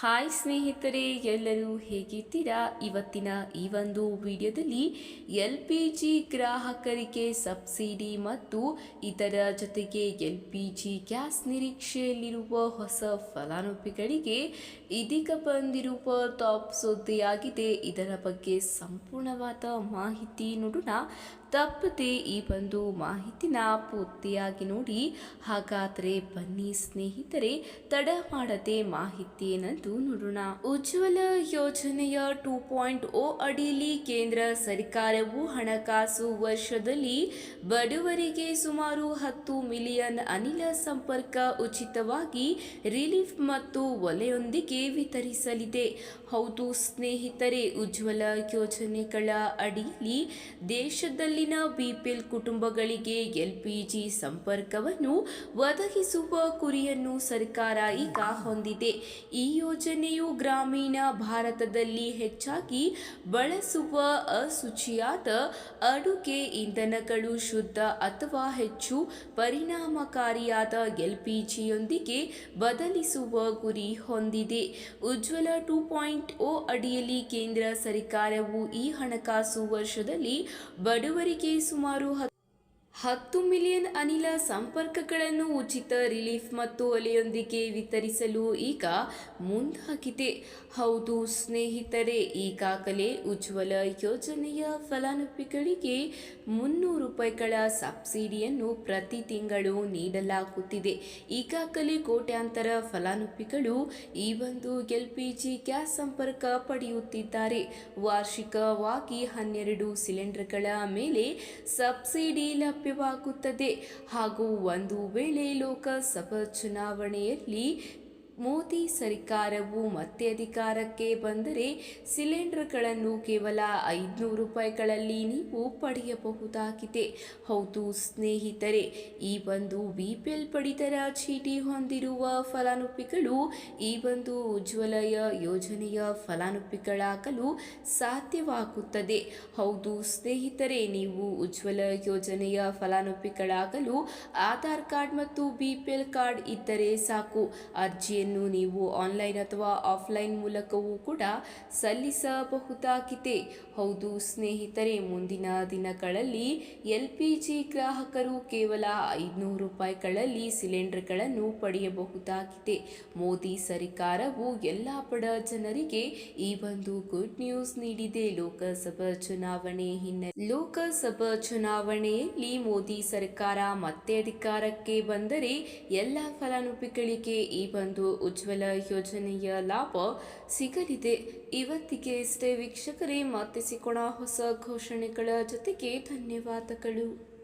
Hi ಸ್ನೇಹಿತರೆ, ಎಲ್ಲರೂ ಹೇಗಿದ್ದೀರಾ? ಇವತ್ತಿನ ಈ ಒಂದು ವಿಡಿಯೋದಲ್ಲಿ ಎಲ್ ಪಿ ಜಿ ಗ್ರಾಹಕರಿಗೆ ಸಬ್ಸಿಡಿ ಮತ್ತು ಇದರ ಜೊತೆಗೆ ಎಲ್ ಪಿ ಜಿ ಗ್ಯಾಸ್ ನಿರೀಕ್ಷೆಯಲ್ಲಿರುವ ಹೊಸ ಫಲಾನುಭವಿಗಳಿಗೆ ಇದೀಗ ಬಂದಿರುವ ಟಾಪ್ ಸುದ್ದಿಯಾಗಿದೆ. ಇದರ ಬಗ್ಗೆ ಸಂಪೂರ್ಣವಾದ ಮಾಹಿತಿ ನೋಡೋಣ. ತಪ್ಪದೆ ಈ ಒಂದು ಮಾಹಿತಿನ ಪೂರ್ತಿಯಾಗಿ ನೋಡಿ, ಹಾಗಾದರೆ ಬನ್ನಿ ಸ್ನೇಹಿತರೆ, ತಡ ಮಾಡದೆ ಮಾಹಿತಿ ಏನಂತೂ ನೋಡೋಣ. ಉಜ್ವಲ ಯೋಜನೆಯ ಟೂ ಪಾಯಿಂಟ್ ಓ ಅಡಿಯಲ್ಲಿ ಕೇಂದ್ರ ಸರ್ಕಾರವು ಹಣಕಾಸು ವರ್ಷದಲ್ಲಿ ಬಡವರಿಗೆ ಸುಮಾರು ಹತ್ತು ಮಿಲಿಯನ್ ಅನಿಲ ಸಂಪರ್ಕ ಉಚಿತವಾಗಿ ರಿಲೀಫ್ ಮತ್ತು ಒಲೆಯೊಂದಿಗೆ ವಿತರಿಸಲಿದೆ. ಹೌದು ಸ್ನೇಹಿತರೆ, ಉಜ್ವಲ ಯೋಜನೆಗಳ ಅಡಿಯಲ್ಲಿ ದೇಶದಲ್ಲಿನ ಬಿಪಿಎಲ್ ಕುಟುಂಬಗಳಿಗೆ ಎಲ್ಪಿಜಿ ಸಂಪರ್ಕವನ್ನು ಒದಗಿಸುವ ಗುರಿಯನ್ನು ಸರ್ಕಾರ ಈಗ ಹೊಂದಿದೆ. ಈ ಯೋಜನೆಯು ಗ್ರಾಮೀಣ ಭಾರತದಲ್ಲಿ ಹೆಚ್ಚಾಗಿ ಬಳಸುವ ಅಶುಚಿಯಾದ ಅಡುಗೆ ಇಂಧನಗಳು ಶುದ್ಧ ಅಥವಾ ಹೆಚ್ಚು ಪರಿಣಾಮಕಾರಿಯಾದ ಎಲ್ಪಿಜಿಯೊಂದಿಗೆ ಬದಲಿಸುವ ಗುರಿ ಹೊಂದಿದೆ. ಉಜ್ವಲ ಟೂ ಪಾಯಿಂಟ್ ಓ ಅಡಿಯಲ್ಲಿ ಕೇಂದ್ರ ಸರ್ಕಾರವು ಈ ಹಣಕಾಸು ವರ್ಷದಲ್ಲಿ ಬಡವರಿಗೆ ಸುಮಾರು ಹತ್ತು ಮಿಲಿಯನ್ ಅನಿಲ ಸಂಪರ್ಕಗಳನ್ನು ಉಚಿತ ರಿಲೀಫ್ ಮತ್ತು ಒಲೆಯೊಂದಿಗೆ ವಿತರಿಸಲು ಈಗ ಮುಂದಾಗಿದೆ. ಹೌದು ಸ್ನೇಹಿತರೆ, ಈಗಾಗಲೇ ಉಜ್ವಲ ಯೋಜನೆಯ ಫಲಾನುಭವಿಗಳಿಗೆ ಮುನ್ನೂರು ರೂಪಾಯಿಗಳ ಸಬ್ಸಿಡಿಯನ್ನು ಪ್ರತಿ ತಿಂಗಳು ನೀಡಲಾಗುತ್ತಿದೆ. ಈಗಾಗಲೇ ಕೋಟ್ಯಾಂತರ ಫಲಾನುಭವಿಗಳು ಈ ಒಂದು ಎಲ್ ಪಿ ಜಿ ಗ್ಯಾಸ್ ಸಂಪರ್ಕ ಪಡೆಯುತ್ತಿದ್ದಾರೆ. ವಾರ್ಷಿಕವಾಗಿ ಹನ್ನೆರಡು ಸಿಲಿಂಡರ್ಗಳ ಮೇಲೆ ಸಬ್ಸಿಡಿ ಲಭ್ಯವಾಗುತ್ತದೆ. ಹಾಗೂ ಒಂದು ವೇಳೆ ಲೋಕಸಭಾ ಚುನಾವಣೆಯಲ್ಲಿ ಮೋದಿ ಸರ್ಕಾರವು ಮತ್ತೆ ಅಧಿಕಾರಕ್ಕೆ ಬಂದರೆ ಸಿಲಿಂಡರ್ಗಳನ್ನು ಕೇವಲ ಐದುನೂರು ರೂಪಾಯಿಗಳಲ್ಲಿ ನೀವು ಪಡೆಯಬಹುದಾಗಿದೆ. ಹೌದು ಸ್ನೇಹಿತರೆ, ಈ ಒಂದು ಬಿ ಪಿ ಎಲ್ ಪಡಿತರ ಚೀಟಿ ಹೊಂದಿರುವ ಫಲಾನುಭವಿಗಳು ಈ ಒಂದು ಉಜ್ವಲಯ ಯೋಜನೆಯ ಫಲಾನುಭವಿಗಳಾಗಲು ಸಾಧ್ಯವಾಗುತ್ತದೆ. ಹೌದು ಸ್ನೇಹಿತರೆ, ನೀವು ಉಜ್ವಲ ಯೋಜನೆಯ ಫಲಾನುಭವಿಗಳಾಗಲು ಆಧಾರ್ ಕಾರ್ಡ್ ಮತ್ತು ಬಿ ಪಿ ಎಲ್ ಕಾರ್ಡ್ ಇದ್ದರೆ ಸಾಕು. ಅರ್ಜಿಯನ್ನು ನೀವು ಆನ್ಲೈನ್ ಅಥವಾ ಆಫ್ಲೈನ್ ಮೂಲಕವೂ ಕೂಡ ಸಲ್ಲಿಸಬಹುದಾಗಿದೆ. ಹೌದು ಸ್ನೇಹಿತರೆ, ಮುಂದಿನ ದಿನಗಳಲ್ಲಿ ಎಲ್ ಪಿ ಜಿ ಗ್ರಾಹಕರು ಕೇವಲ ಐದುನೂರು ರೂಪಾಯಿಗಳಲ್ಲಿ ಸಿಲಿಂಡರ್ಗಳನ್ನು ಪಡೆಯಬಹುದಾಗಿದೆ. ಮೋದಿ ಸರ್ಕಾರವು ಎಲ್ಲ ಬಡ ಜನರಿಗೆ ಈ ಒಂದು ಗುಡ್ ನ್ಯೂಸ್ ನೀಡಿದೆ. ಲೋಕಸಭಾ ಚುನಾವಣೆ ಹಿನ್ನೆಲೆ ಲೋಕಸಭಾ ಚುನಾವಣೆಯಲ್ಲಿ ಮೋದಿ ಸರ್ಕಾರ ಮತ್ತೆ ಅಧಿಕಾರಕ್ಕೆ ಬಂದರೆ ಎಲ್ಲ ಫಲಾನುಭವಿಗಳಿಗೆ ಈ ಒಂದು ಉಜ್ವಲ ಯೋಜನೆಯ ಲಾಭ ಸಿಗಲಿದೆ. ಇವತ್ತಿಗೆ ಇಷ್ಟೇ ವೀಕ್ಷಕರೇ ಮತ್ತೆ ಹೊಸ ಘೋಷಣೆಗಳ ಜೊತೆಗೆ ಧನ್ಯವಾದಗಳು.